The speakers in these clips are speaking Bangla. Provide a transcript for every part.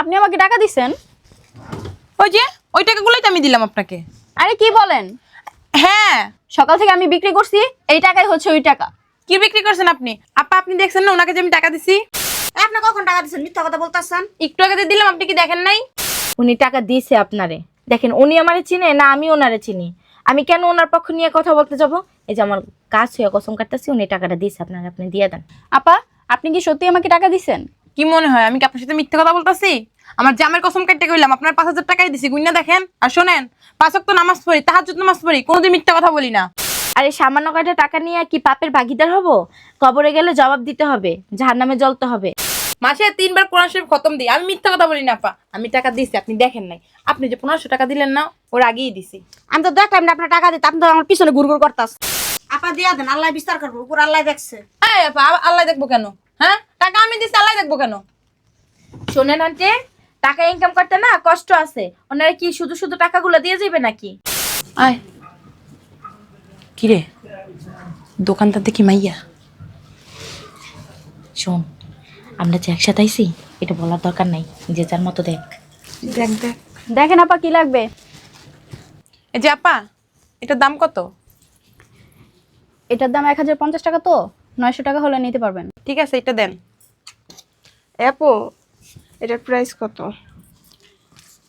আপনি আমাকে টাকা দিছেন? ওই যে ওই টাকাগুলোই তো আমি দিলাম আপনাকে। আরে কি বলেন? হ্যাঁ। সকাল থেকে আমি বিক্রি করছি এই টাকাই হচ্ছে ওই টাকা। কি বিক্রি করছেন আপনি? আপা আপনি দেখছেন না ওনাকে যে আমি টাকা দিছি? আপনি কখন টাকা দিচ্ছেন মিথ্যা কথা বলতেছেন। একটু আগে দিয়ে দিলাম আপনি কি দেখেন নাই? উনি টাকা দিয়েছে আপনারে। দেখেন উনি আমারে চিনে না আমি ওনারে চিনি। আমি কেন ওনার পক্ষ নিয়ে কথা বলতে যাব? এই যে আমার কাজ হয়ে কসম কাটতেছি উনি টাকাটা দিয়েছে আপনারে আপনি দিয়ে দেন। আপা আপনি কি সত্যি আমাকে টাকা দিছেন? কি মনে হয়? আমি কি আপনার সাথে মিথ্যে কথা বলতাছি? আমার জামের কসম কাটতে কইলাম আপনার পাঁচ হাজার টাকাই দিছি গুইনা দেখেন। আর শোনেন পাঁচ তো নামাজ পড়ি তাহাজুদ নামাজ পড়ি কোনোদিন মিথ্যা কথা বলি না। আরে সামান্য কয়টা টাকা নিয়ে কি পাপের ভাগিদার হব? কবরে গেলে জবাব দিতে হবে জাহার নামে জ্বলতে হবে। মাসে তিনবার কোরআন শরীফ খতম দিই আমি মিথ্যা কথা বলি না আপা। আমি টাকা দিছি আপনি দেখেন নাই। আপনি যে পনেরোশো টাকা দিলেন না ওর আগেই দিছি। আমি তো দেখলাম না আপনার টাকা দিতে আপনি তো আমার পিছনে ঘুর ঘুর করতাস আপা দিয়া দেন আল্লাহ বিস্তার করব উপর আল্লাহ দেখছে। এই আপা আল্লাহ দেখব কেন? হ্যাঁ? টাকা আমি দিছি আল্লাহ দেখব কেন? শোনেন আন্টি টাকা ইনকাম করতে না কষ্ট আছে। ওনারা কি শুধু শুধু টাকাগুলো দিয়ে যাবে নাকি? আয়। কিরে? দোকানদার দেখি মাইয়া? শোন আমরা যে একসাথে আইছি এটা বলার দরকার নাই। যে যার মতো দেখ। দেখ দেখ। দেখেন আপা কি লাগবে। এই যে আপা এটার দাম কত? এটার দাম এক হাজার পঞ্চাশ টাকা তো নয়শো টাকা হলে নিতে পারবেন। ঠিক আছে এটা দেন। অ্যাপো এটার প্রাইস কত?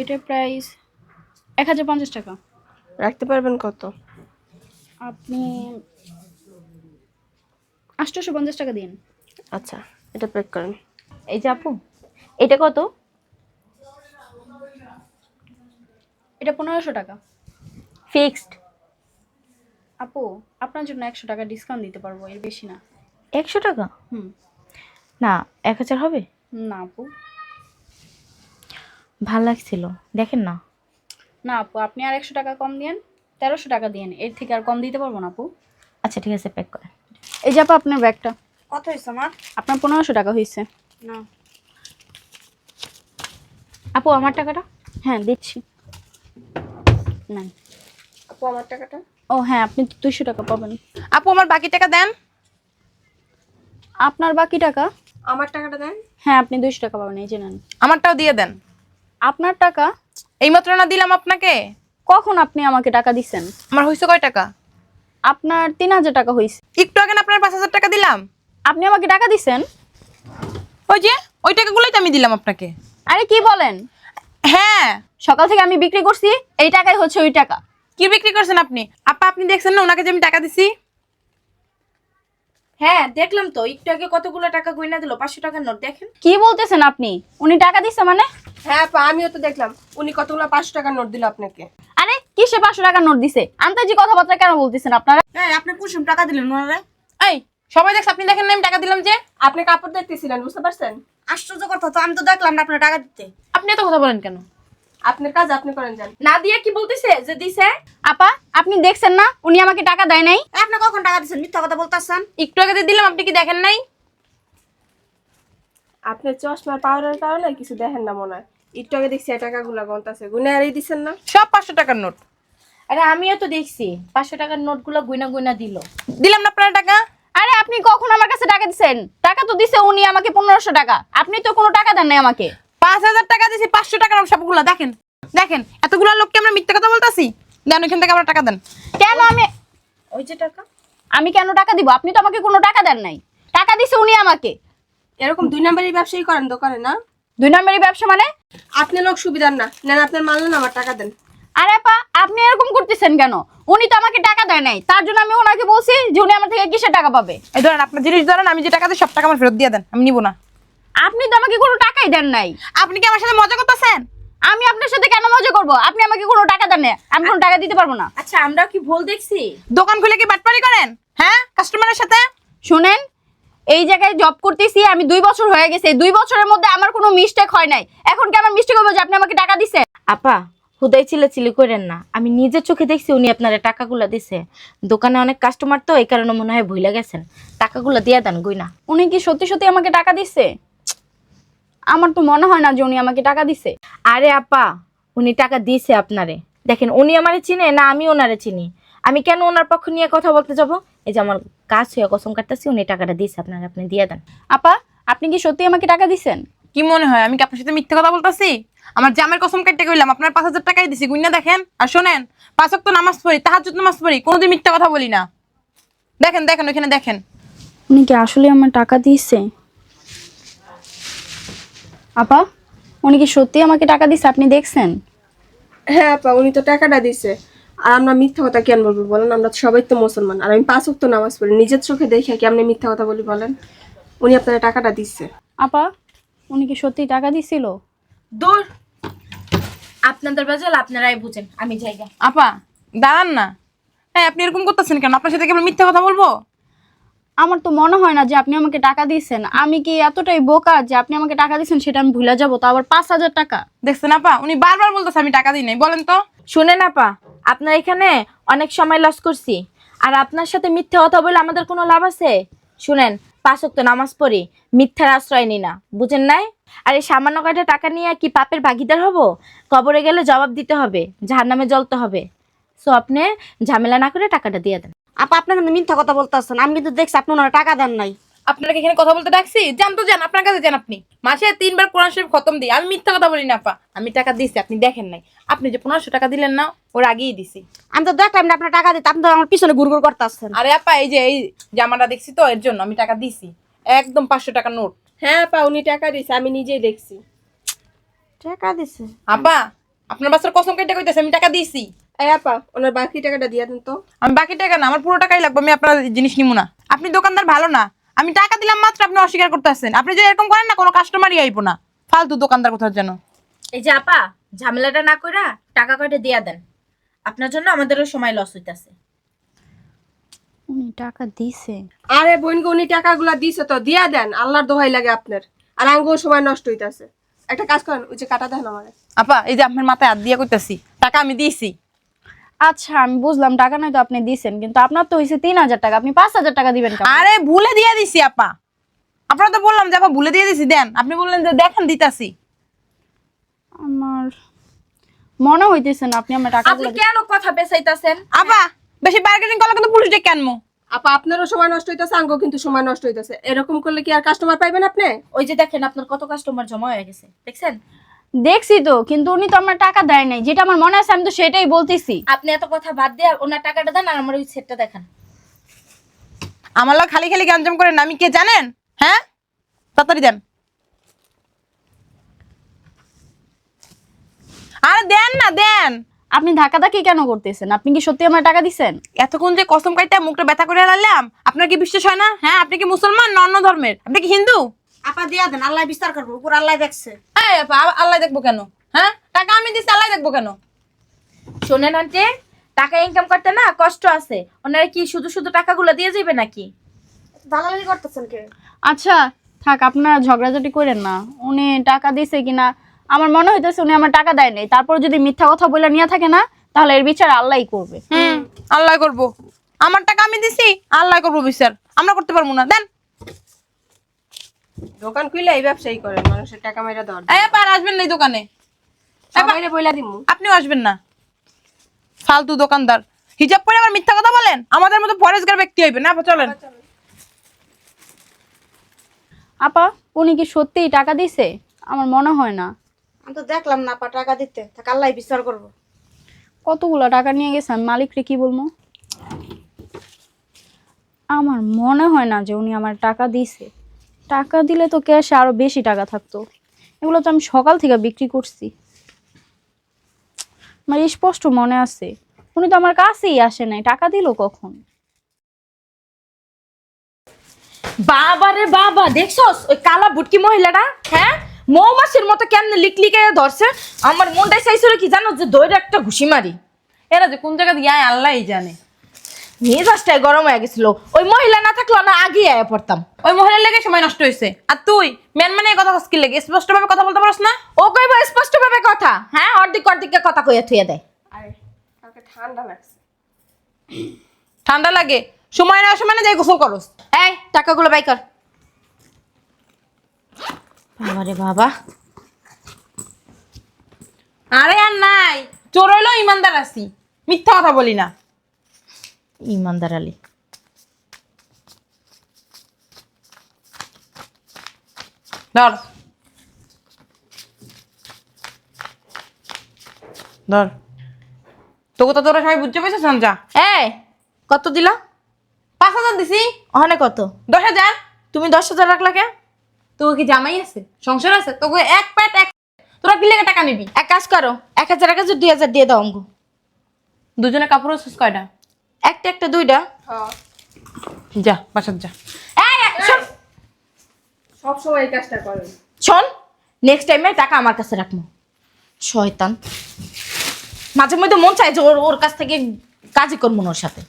এটার প্রাইস এক হাজার পঞ্চাশ টাকা। রাখতে পারবেন কত? আপনি আটশোশো পঞ্চাশ টাকা দিন। আচ্ছা এটা প্যাক করেন। এই যে আপু এটা কত? এটা পনেরোশো টাকা। ফিক্সড আপু আপনার জন্য একশো টাকা ডিসকাউন্ট দিতে পারব এর বেশি না। একশো টাকা? হুম। না এক হাজার হবে? না আপু। ভালো লাগছিল দেখেন না। না আপু আপনি আর একশো টাকা কম দিয়েন তেরোশো টাকা দিয়েন এর থেকে আর কম দিতে পারব না আপু। আচ্ছা ঠিক আছে প্যাক করেন। এই যে আপু আপনার ব্যাগটা। কত হয়েছে আমার আপনার পনেরোশো টাকা হয়েছে। না। আপু আমার টাকাটা? হ্যাঁ দিচ্ছি। না আপু আমার টাকাটা? ও হ্যাঁ আপনি দুইশো টাকা পাবেন। আপু আমার বাকি টাকা দেন। আপনার বাকি টাকা? আমার টাকাটা দেন। হ্যাঁ আপনি দুইশো টাকা পাবেন এই যে নেন। আমারটাও দিয়ে দেন। আপনার টাকা? এইমাত্র না দিলাম আপনাকে? কখন আপনি আমাকে টাকা দিচ্ছেন আমার হয়েছে কয় টাকা? আপনার তিন হাজার টাকা হয়েছে একটু আগে না আপনার পাঁচ হাজার টাকা দিলাম? আপনি আমাকে টাকা দিচ্ছেন ওই যে ওই টাকাগুলোই তো আমি দিলাম আপনাকে। আরে কি বলেন? হ্যাঁ। সকাল থেকে আমি বিক্রি করছি এই টাকাই হচ্ছে ওই টাকা। কি বিক্রি করছেন আপনি? আপা আপনি দেখছেন না ওনাকে যে আমি টাকা দিছি? হ্যাঁ দেখলাম তো। একটু আগে কতগুলো টাকা গয়না দিল? পাঁচশো টাকার নোট দেখেন। কি বলতেছেন আপনি? উনি টাকা দিচ্ছে মানে? হ্যাঁ আপা আমিও তো দেখলাম। উনি কতগুলো পাঁচশো টাকার নোট দিল আপনাকে? আরে কিসে পাঁচশো টাকা নোট দিছে? আন্তাজি কথাবার্তা কেন বলতেছেন আপনারা? এই আপনি কুসুম টাকা দিলেন ওনারে? এই সবাই দেখছে আপনি দেখেন না আমি টাকা দিলাম যে আপনি কাপড় দেখতেছিলেন বুঝতে পারছেন? আশ্চর্য কথা তো আমি তো দেখলাম না আপনার টাকা দিতে। আপনি এত কথা বলেন কেন? আপনার কাজ আপনি করেন যান না দিয়ে কি বলতেছে? যে দিছে? আপা আপনি দেখছেন না? উনি আমাকে টাকা দেয় নাই। আপনি কখন টাকা দিচ্ছেন মিথ্যা কথা বলতেছেন। একটু আগে দিয়ে দিলাম আপনি কি দেখেন নাই? আপনার চশমার পাওয়ারের কারণে কিছু দেখেন না মনে হয়। একটু আগে দেখছি এই টাকাগুলো গন্তাছে। গুনে আরই দিচ্ছেন না? সব পাঁচশো টাকার নোট। আরে আমিও তো দেখছি। পাঁচশো টাকার নোটগুলো গয়না গয়না দিল। দিলাম না আপনার টাকা? আরে আপনি কখন আমার কাছে টাকা দিচ্ছেন টাকা তো দিছে উনি আমাকে পনেরোশো টাকা। আপনি তো কোনো টাকা দেন নাই আমাকে। পাঁচ হাজার টাকা দিয়েছি পাঁচশো টাকার সবগুলো দেখেন দেখেন এতগুলো লোককে আমরা মিথ্যা কথা বলতাছি? দেন ওইখান থেকে আমরা টাকা দেন। কেন আমি ওই যে টাকা। আমি কেন টাকা দিব? আপনি তো আমাকে কোনো টাকা দেন নাই। টাকা দিছে উনি আমাকে। এরকম দুই নাম্বারের ব্যবসায়ী করেন দোকানে না? দুই নম্বরই ব্যবসা মানে? আপনি লোক সুবিধার না। নেন আপনার মাল নেন আমার টাকা দেন। আরে আপা আপনি এরকম করতেছেন কেন? উনি তো আমাকে টাকা দেয় নাই। তার জন্য আমি ওনাকে বলছি যে উনি আমার থেকে কিসের টাকা পাবে? এই ধরেন আপনার জিনিস ধরেন আমি যে টাকা দিই সব টাকা আমার ফেরত দিয়ে দেন। আমি নিবো না। আপনি তো আমাকে কোনো টাকাই দেন নাই। আপনি কি আমার সাথে মজা করতেছেন? আমি আপনার সাথে কেন মজা করব? আপনি আমাকে কোনো টাকা দেন না আমি কোনো টাকা দিতে পারব না। আচ্ছা আমরা কি ভুল দেখছি? দোকান খুলে কি বাটপারি করেন? হ্যাঁ? কাস্টমারের সাথে? শুনেন এই জায়গায় জব করতেছি আমি দুই বছর হয়ে গেছে। দুই বছরের মধ্যে আমার কোনো মিস্টেক হয় নাই। এখন কি আমার মিস্টেক হবে যে আপনি আমাকে টাকা দিছে আপা হুদাই চিলে চিলি করেন না। আমি নিজের চোখে দেখছি উনি আপনার টাকাগুলো দিছে। দোকানে অনেক কাস্টমার তো এই কারণে মনে হয় ভুলে গেছেন। টাকাগুলো দিয়ে দেন গয়না উনি কি সত্যি সত্যি আমাকে টাকা দিচ্ছে আমার তো মনে হয় না যে উনি আমাকে টাকা দিছে। আরে আপা উনি টাকা দিয়েছে আপনারে। দেখেন উনি আমারে চিনে না আমি ওনারে চিনি। আমি কেন ওনার পক্ষ নিয়ে কথা বলতে যাব? এই যে আমার কাজ হয়ে কসম কাটতেছি উনি টাকাটা দিয়েছে আপনার আপনি দিয়ে দেন। আপা আপনি কি সত্যি আমাকে টাকা দিছেন? কি মনে হয় আমি কি আপনার সাথে মিথ্যে কথা বলতাছি? আমার জামের কসম কাটতে কইলাম আপনার পাঁচ হাজার টাকাই দিছি গুইনা দেখেন। আর শোনেন পাঁচ ওয়াক্ত নামাজ পড়ি তাহাজ্জুদ নামাজ পড়ি কোনোদিন মিথ্যা কথা বলি না। দেখেন দেখেন ওইখানে দেখেন। উনি কি আসলে আমার টাকা দিয়েছে? আপা উনি কি সত্যি আমাকে টাকা দিচ্ছে আপনি দেখছেন? হ্যাঁ আপা উনি তো টাকাটা দিছে। আর আমরা মিথ্যা কথা কেন বলব বলেন? আমরা সবাই তো মুসলমান। আর আমি পাঁচ ওয়াক্ত নামাজ পড়ি নিজের চোখে দেখে কি আপনি মিথ্যা কথা বলি বলেন? উনি আপনার টাকাটা দিচ্ছে আপা উনি কি সত্যি টাকা দিছিল? দূর! আপনাদের বাজাল আপনারাই বুঝেন আমি জায়গা আপা দাঁড়ান না। হ্যাঁ আপনি এরকম করতেছেন কেন? আপনার সাথে কি কেবল মিথ্যা কথা বলব? আমার তো মনে হয় না যে আপনি আমাকে টাকা দিয়েছেন। আমি কি এতটাই বোকা যে আপনি আমাকে টাকা দিয়েছেন সেটা আমি ভুলে যাব? তো আবার পাঁচ হাজার টাকা। দেখছেন আপা? উনি বারবার বলতেছে আমি টাকা দিই নাই। বলেন তো। শুনেন আপা আপনার এখানে অনেক সময় লস করছি। আর আপনার সাথে মিথ্যে কথা বলে আমাদের কোনো লাভ আছে? শুনেন পাঁচ ওয়াক্ত নামাজ পড়ি মিথ্যার আশ্রয় নি না। বুঝেন নাই? আর এই সামান্য কয়টা টাকা নিয়ে কি পাপের ভাগিদার হব? কবরে গেলে জবাব দিতে হবে যাহার নামে জ্বলতে হবে। সো আপনি ঝামেলা না করে টাকাটা দিয়ে দেন। আপা আপনি কিন্তু মিথ্যা কথা বলতেছেন। আমি কিন্তু দেখছি আপনি ওনারা টাকা দেন নাই। আপনাকে এখানে কথা বলতে ডাকছি? যান তো যান আপনার কাছে যান আপনি। মাসে তিনবার কোরআন শরীফ খতম দিই। আমি মিথ্যা কথা বলি না আপা। আমি টাকা দিছি আপনি দেখেন নাই। আপনি যে পনেরোশো টাকা দিলেন না ওর আগেই দিছি। আমি তো দেখলাম না আপনার টাকা দিতে আপনি তো আমার পিছনে ঘুরঘুর করতেছেন। আরে আপা এই যে এই জামাটা দেখছি তো এর জন্য আমি টাকা দিছি। একদম পাঁচশো টাকা নোট। হ্যাঁ আপা উনি টাকা দিছে আমি নিজেই দেখছি। টাকা দিছে। আপা আপনার বাচ্চার কসম কেটে কইতেছে আমি টাকা দিছি। এই আপা ওনার বাকি টাকাটা দিয়ে দেন তো। আমি বাকি টাকা না আমার পুরো টাকাই লাগবে আমি আপনার জিনিস নিবো না। আপনি দোকানদার ভালো না। আমি টাকা দিলাম মাত্র আপনি অস্বীকার করতেছেন। আপনি যদি এরকম করেন না কোনো কাস্টমারই আইবো না। ফালতু দোকানদার কোথাও যেন। এই যে আপা ঝামেলাটা না কইরা টাকা কয়টা দিয়া দেন। আপনার জন্য আমাদেরও সময় লস হইতাছে। উনি টাকা দিছে। আরে বোনকে উনি টাকাগুলা দিছে তো দিয়া দেন আল্লাহর দোহাই লাগে আপনার। আর আঙ্গুর সময় নষ্ট হইতাছে। একটা কাজ করেন ওই যে কাটা দেন আমার। আপা এই যে আপনার মাথায় হাত দিয়ে কইতাছি টাকা আমি দিয়েছি। আচ্ছা আমি বুঝলাম টাকা নয়তো আপনি দিছেন কিন্তু আপনার তো হয়েছে তিন হাজার টাকা আপনি পাঁচ হাজার টাকা দিবেন কেন? আরে ভুলে দিয়ে দিছি আপা। আপনারা তো বললাম যে আপা ভুলে দিয়ে দিছি দেন। আপনি বললেন যে দেখেন দিতাছি। আমার মনে হইতেছে না আপনি আমার টাকা আপনি কেন কথা পেছাইতাছেন আপা বেশি বার্গেনিং করলে কিন্তু পুলিশ ডেকে আনব আপা আপনারও সময় নষ্ট হইতাছে আঙ্গো কিন্তু সময় নষ্ট হইতাছে। এরকম করলে কি আর কাস্টমার পাইবেন আপনি? ওই যে দেখেন আপনার কত কাস্টমার জমা হয়ে গেছে দেখছেন? দেখছি তো কিন্তু উনি তো আমার টাকা দেয় নাই। যেটা আমার মনে আছে আমি তো সেটাই বলতেছি। আপনি এত কথা বাদ দিয়ে ওনার টাকাটা দেন আর আমার ওই সেটটা দেখান। আমার লোক খালি খালি গাঞ্জাম করেন আমি কে জানেন? হ্যাঁ? তাড়াতাড়ি দেন। আরে দেন না দেন। আপনি ধাক্কাধাক্কি কেন করতেছেন? আপনি কি সত্যি আমার টাকা দিছেন? এতক্ষণ যে কসম কাইটা মুখটা ব্যথা করে লালাম আপনার কি বিশ্বাস হয় না? হ্যাঁ আপনি কি মুসলমান না অন্য ধর্মের? আপনি কি হিন্দু? আপা দিয়া দেন আল্লাহ বিস্তার করব উপর আল্লাহ দেখছে। এই আপা, আল্লাহ দেখব কেন? হ্যাঁ? টাকা আমি দিচ্ছি আল্লাহ দেখব কেন? শোনেন আন্টি টাকা ইনকাম করতে না কষ্ট আছে। ওনারা কি শুধু শুধু টাকাগুলো দিয়ে যাবে নাকি? দালালি করতেছেন কে? আচ্ছা থাক আপনারা ঝগড়াঝাটি করেন না। উনি টাকা দিছে কিনা আমার মনে হইতেছে উনি আমার টাকা দেয় নাই। তারপর যদি মিথ্যা কথা বলে নিয়ে থাকে না তাহলে এর বিচার আল্লাহই করবে। হুম। আল্লাহ করব। আমার টাকা আমি দিছি আল্লাহ করব বিচার। আমরা করতে পারব না। দেন দোকান খুলে এই ব্যবসায়ী করেন মানুষের টাকা মেরা দেওয়ার এই আপা আসবেন না এই দোকানে। সবাইরে বইলা দিমু। আপনিও আসবেন না। ফালতু দোকানদার। হিজাব পরে আবার মিথ্যা কথা বলেন? আমাদের মতো পরেশগার ব্যক্তি হইবে না আপা চলেন। আপা উনি কি সত্যিই টাকা দিছে? আমার মনে হয় না। আমি তো দেখলাম না আপা টাকা দিতে। থাক আল্লাহ বিচার করব। কতগুলো টাকা নিয়ে গেছে? আমি মালিকরে কি বলব? আমার মনে হয় না যে উনি আমার টাকা দিছে। টাকা দিলে তো ক্যাশে আরও বেশি টাকা থাকতো। এগুলো তো আমি সকাল থেকে বিক্রি করছি। আমার স্পষ্ট মনে আছে। উনি তো আমার কাছেই আসে নাই। টাকা দিল কখন? বাবা রে বাবা, দেখছস? ওই কালা বুটকি মহিলাটা হ্যাঁ? মৌমাছির মতো কেমনে লিকলিকে ধরছে? আমার মনটাই চাইছিল কি জানো যে দইটা একটা ঘুষি মারি। এরা যে কোন জায়গা দিয়ে আয়, আল্লাহই জানে। মেজাজটাই গরম হয়ে গেছিল। ওই মহিলা না থাকল না আগে আয়া পড়তাম। ওই মহিলার লেগে সময় নষ্ট হয়েছে। আর তুই মেন মানে কথা কি লেগে? স্পষ্ট ভাবে কথা বলতে পারস না? ও কইব স্পষ্ট ভাবে কথা। হ্যাঁ অর্ধেক অর্ধেক কথা কইয়া থুইয়া দেয়। আরে কালকে ঠান্ডা লাগছে। ঠান্ডা লাগে। সময় না সময় না যাই গোসল করস। এই টাকাগুলো বাই কর। বাবা রে বাবা। আরে আর নাই। চোর হইল ইমানদার আছি। মিথ্যা কথা বলি না। ইমানদার আলী ধর ধর তোকে তো তোরা সবাই বুঝতে পেরেছিস যা এই কত দিলা পাঁচ হাজার দিছি ওখানে কত দশ হাজার তুমি দশ হাজার রাখলা কে তোকে কি জামাই আছে সংসার আছে তোকে এক প্যাট এক তোরা কি লেগে টাকা নিবি এক কাজ করো এক হাজার এক হাজার দুই হাজার দিয়ে দাও অঙ্গ দুজনে কাপড় সুস কয়টা একটা একটা দুইটা। যা বাসার যা। সব সময় এই কাজটা করেন। শোন নেক্সট টাইমে টাকা আমার কাছে রাখব শয়তান। মাঝে মধ্যে মন চায় যে ওর ওর কাছ থেকে কাজই করব ওর সাথে।